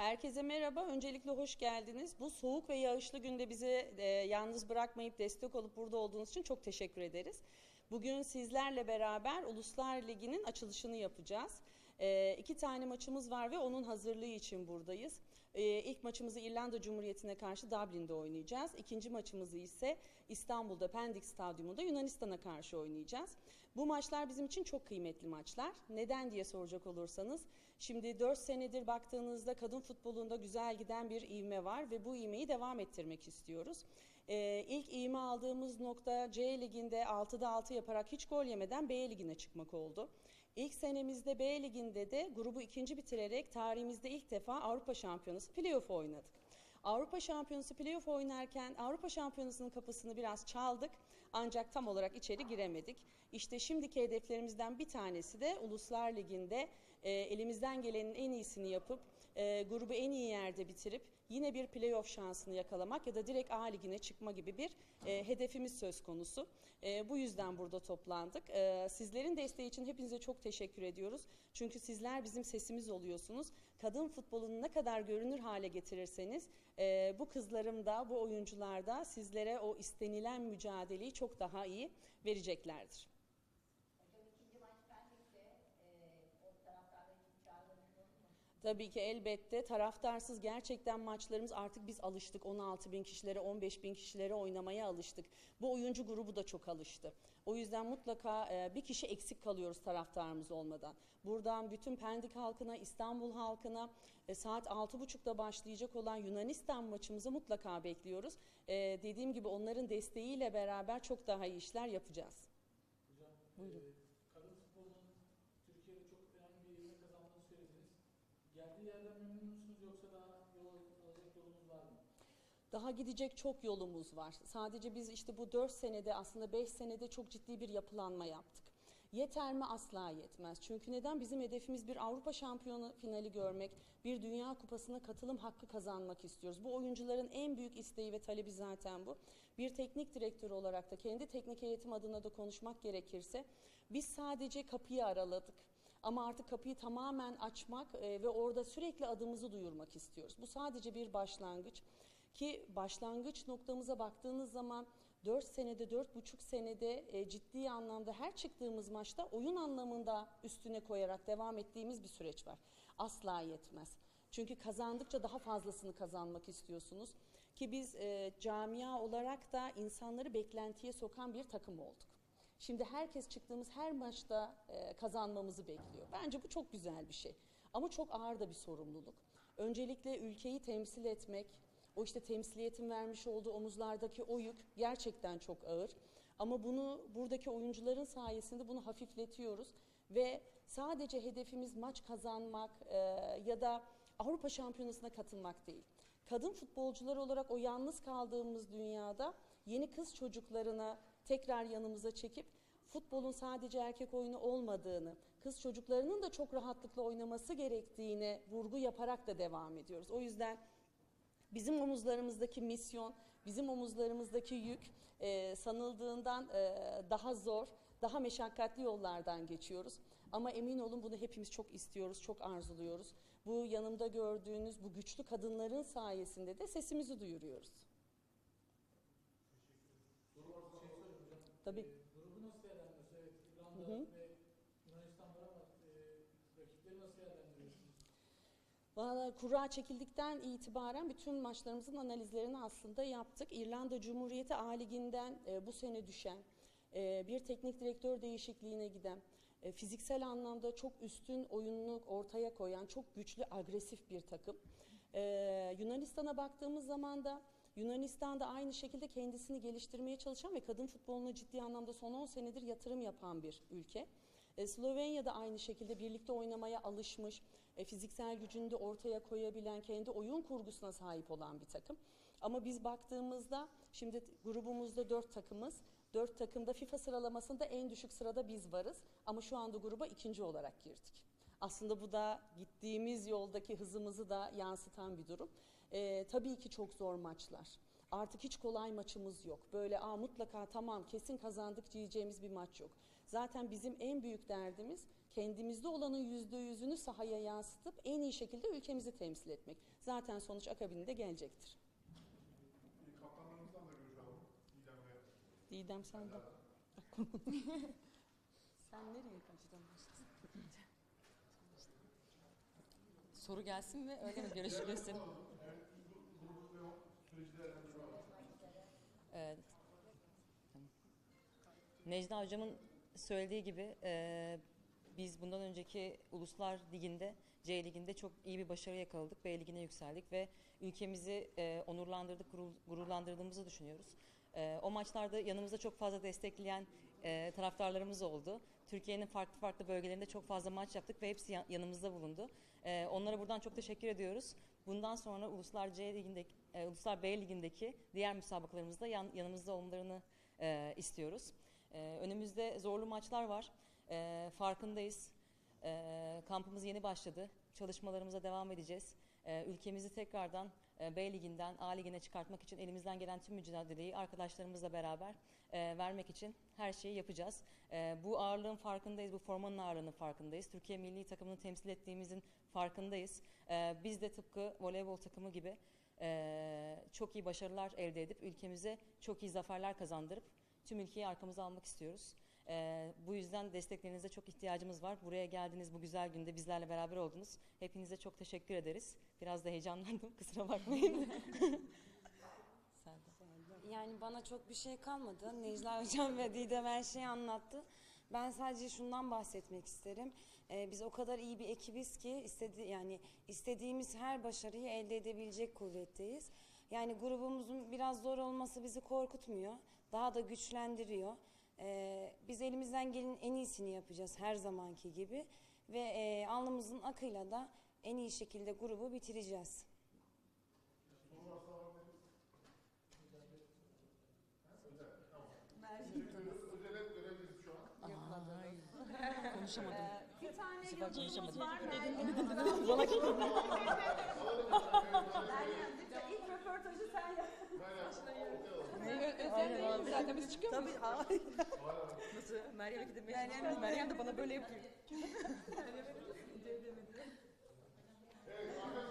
Herkese merhaba. Öncelikle hoş geldiniz. Bu soğuk ve yağışlı günde bizi e, yalnız bırakmayıp destek olup burada olduğunuz için çok teşekkür ederiz. Bugün sizlerle beraber Uluslar Ligi'nin açılışını yapacağız. E, iki tane maçımız var ve onun hazırlığı için buradayız. E, ilk maçımızı İrlanda Cumhuriyeti'ne karşı Dublin'de oynayacağız. İkinci maçımızı ise İstanbul'da Pendik Stadyumunda Yunanistan'a karşı oynayacağız. Bu maçlar bizim için çok kıymetli maçlar. Neden diye soracak olursanız, şimdi 4 senedir baktığınızda kadın futbolunda güzel giden bir ivme var ve bu ivmeyi devam ettirmek istiyoruz. Ee, ilk ivme aldığımız nokta C Ligi'nde 6'da 6 yaparak hiç gol yemeden B Ligi'ne çıkmak oldu. İlk senemizde B Ligi'nde de grubu ikinci bitirerek tarihimizde ilk defa Avrupa Şampiyonası playoff oynadık. Avrupa Şampiyonası playoff oynarken Avrupa Şampiyonası'nın kapısını biraz çaldık ancak tam olarak içeri giremedik. İşte şimdiki hedeflerimizden bir tanesi de Uluslar Ligi'nde e, elimizden gelenin en iyisini yapıp e, grubu en iyi yerde bitirip yine bir playoff şansını yakalamak ya da direkt A Ligi'ne çıkma gibi bir e, hedefimiz söz konusu. E, bu yüzden burada toplandık. E, sizlerin desteği için hepinize çok teşekkür ediyoruz. Çünkü sizler bizim sesimiz oluyorsunuz. Kadın futbolunu ne kadar görünür hale getirirseniz e, bu kızlarım da bu oyuncular da sizlere o istenilen mücadeleyi çok daha iyi vereceklerdir. Hocam ikinci maç Pendik'te e, o taraftarlar için çağrılarınız olur mu? Tabii ki elbette taraftarsız gerçekten maçlarımız artık biz alıştık. 16 bin kişilere 15 bin kişilere oynamaya alıştık. Bu oyuncu grubu da çok alıştı. O yüzden mutlaka e, bir kişi eksik kalıyoruz taraftarımız olmadan. Buradan bütün Pendik halkına, İstanbul halkına e, saat 6.30'da başlayacak olan Yunanistan maçımızı mutlaka bekliyoruz. E, dediğim gibi onların desteğiyle beraber çok daha iyi işler yapacağız. Hocam, Buyurun. e, Daha gidecek çok yolumuz var. Sadece biz işte bu 4 senede aslında 5 senede çok ciddi bir yapılanma yaptık. Yeter mi? Asla yetmez. Çünkü neden? Bizim hedefimiz bir Avrupa şampiyonu finali görmek, bir Dünya Kupası'na katılım hakkı kazanmak istiyoruz. Bu oyuncuların en büyük isteği ve talebi zaten bu. Bir teknik direktör olarak da kendi teknik eğitim adına da konuşmak gerekirse biz sadece kapıyı araladık. Ama artık kapıyı tamamen açmak e, ve orada sürekli adımızı duyurmak istiyoruz. Bu sadece bir başlangıç. Ki başlangıç noktamıza baktığınız zaman 4 senede, 4,5 senede e, ciddi anlamda her çıktığımız maçta oyun anlamında üstüne koyarak devam ettiğimiz bir süreç var. Asla yetmez. Çünkü kazandıkça daha fazlasını kazanmak istiyorsunuz. Ki biz e, camia olarak da insanları beklentiye sokan bir takım olduk. Şimdi herkes çıktığımız her maçta e, kazanmamızı bekliyor. Bence bu çok güzel bir şey. Ama çok ağır da bir sorumluluk. Öncelikle ülkeyi temsil etmek, o işte temsiliyetin vermiş olduğu omuzlardaki o yük gerçekten çok ağır. Ama bunu buradaki oyuncuların sayesinde bunu hafifletiyoruz ve sadece hedefimiz maç kazanmak e, ya da Avrupa Şampiyonası'na katılmak değil. Kadın futbolcular olarak o yalnız kaldığımız dünyada yeni kız çocuklarına tekrar yanımıza çekip futbolun sadece erkek oyunu olmadığını, kız çocuklarının da çok rahatlıkla oynaması gerektiğine vurgu yaparak da devam ediyoruz. O yüzden Bizim omuzlarımızdaki misyon, bizim omuzlarımızdaki yük e, sanıldığından e, daha zor, daha meşakkatli yollardan geçiyoruz. Ama emin olun bunu hepimiz çok istiyoruz, çok arzuluyoruz. Bu yanımda gördüğünüz bu güçlü kadınların sayesinde de sesimizi duyuruyoruz. Tabii. E, grubu nasıl? Evet, İrlanda ve Yunanistan var ama e, rakipleri nasıl değerlendiriyorsunuz? Valla kura çekildikten itibaren bütün maçlarımızın analizlerini aslında yaptık. İrlanda Cumhuriyeti A Ligi'nden e, bu sene düşen, e, bir teknik direktör değişikliğine giden, e, fiziksel anlamda çok üstün oyununu ortaya koyan, çok güçlü, agresif bir takım. Yunanistan'a baktığımız zaman da Yunanistan'da aynı şekilde kendisini geliştirmeye çalışan ve kadın futboluna ciddi anlamda son 10 senedir yatırım yapan bir ülke. E, Slovenya da aynı şekilde birlikte oynamaya alışmış, e, fiziksel gücünü de ortaya koyabilen, kendi oyun kurgusuna sahip olan bir takım. Ama biz baktığımızda şimdi grubumuzda dört takımız, dört takımda FIFA sıralamasında en düşük sırada biz varız. Ama şu anda gruba ikinci olarak girdik. Aslında bu da gittiğimiz yoldaki hızımızı da yansıtan bir durum. E, tabii ki çok zor maçlar. Artık hiç kolay maçımız yok. Böyle Aa, mutlaka tamam kesin kazandık diyeceğimiz bir maç yok. Zaten bizim en büyük derdimiz Kendimizde olanın yüzde yüzünü sahaya yansıtıp en iyi şekilde ülkemizi temsil etmek. Zaten sonuç akabinde gelecektir. Kaptanlarımızdan da görüş alalım. Didem ve Didem sen de. sen nereye kaçtın? Soru gelsin mi? Öyle mi? Görüşü gösterin. ve. Evet. Necla Hocam'ın söylediği gibi e, biz bundan önceki Uluslar Ligi'nde, C Ligi'nde çok iyi bir başarı yakaladık. B Ligi'ne yükseldik ve ülkemizi e, onurlandırdık, gurur- gururlandırdığımızı düşünüyoruz. E, o maçlarda yanımızda çok fazla destekleyen e, taraftarlarımız oldu. Türkiye'nin farklı farklı bölgelerinde çok fazla maç yaptık ve hepsi yan- yanımızda bulundu. E, onlara buradan çok teşekkür ediyoruz. Bundan sonra Uluslar C Ligi'ndeki, e, Uluslar B Ligi'ndeki diğer müsabakalarımızda yan, yanımızda olmalarını e, istiyoruz. E, önümüzde zorlu maçlar var. E, farkındayız. E, kampımız yeni başladı. Çalışmalarımıza devam edeceğiz. E, ülkemizi tekrardan e, B Ligi'nden A Ligi'ne çıkartmak için elimizden gelen tüm mücadeleyi arkadaşlarımızla beraber e, vermek için her şeyi yapacağız. E, bu ağırlığın farkındayız, bu formanın ağırlığının farkındayız. Türkiye milli takımını temsil ettiğimizin farkındayız. E, biz de tıpkı voleybol takımı gibi e, çok iyi başarılar elde edip ülkemize çok iyi zaferler kazandırıp tüm ülkeyi arkamıza almak istiyoruz. E, bu yüzden desteklerinize çok ihtiyacımız var. Buraya geldiniz bu güzel günde bizlerle beraber oldunuz. Hepinize çok teşekkür ederiz. Biraz da heyecanlandım, kusura bakmayın. Sen de. Yani bana çok bir şey kalmadı. Necla Hocam ve Didem her şeyi anlattı. Ben sadece şundan bahsetmek isterim. Ee, biz o kadar iyi bir ekibiz ki istedi yani istediğimiz her başarıyı elde edebilecek kuvvetteyiz. Yani grubumuzun biraz zor olması bizi korkutmuyor. Daha da güçlendiriyor. Ee, biz elimizden gelenin en iyisini yapacağız her zamanki gibi ve e, alnımızın akıyla da en iyi şekilde grubu bitireceğiz. Konuşamadım. Bir tane konuşamadım. var. İlk Biz çıkıyor muyuz? Tabii. Nasıl? Meryem'e gidemeye Meryem de bana böyle yapıyor.